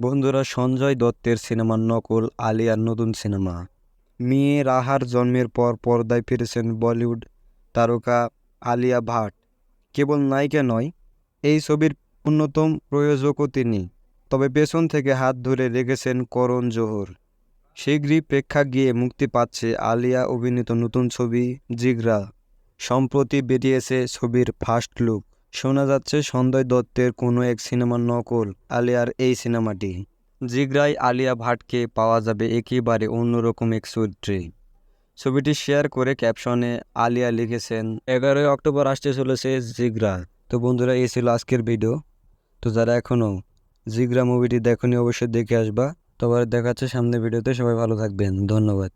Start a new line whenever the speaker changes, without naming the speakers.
বন্ধুরা, সঞ্জয় দত্তের সিনেমার নকল আলিয়ার নতুন সিনেমা। মেয়ে রাহার জন্মের পর পর্দায় ফিরেছেন বলিউড তারকা আলিয়া ভাট। কেবল নায়িকা নয়, এই ছবির অন্যতম প্রয়োজকও তিনি। তবে পেছন থেকে হাত ধরে রেখেছেন করণ জোহর। শীঘ্রই প্রেক্ষাগৃহে মুক্তি পাচ্ছে আলিয়া অভিনীত নতুন ছবি জিগরা। সম্প্রতি বেরিয়েছে ছবির ফার্স্ট লুক। শোনা যাচ্ছে সঞ্জয় দত্তের কোনো এক সিনেমার নকল, আলিয়ার এই সিনেমাটি। জিগরায় আলিয়া ভাটকে পাওয়া যাবে একেবারে অন্যরকম এক চরিত্রে। ছবিটি শেয়ার করে ক্যাপশনে আলিয়া লিখেছেন, এগারোই অক্টোবর আসতে চলেছে জিগরা। তো বন্ধুরা, এই ছিল আজকের ভিডিও। তো যারা এখনও জিগরা মুভিটি দেখনি, অবশ্যই দেখে আসবা। তবে দেখাচ্ছে সামনে ভিডিওতে। সবাই ভালো থাকবেন। ধন্যবাদ।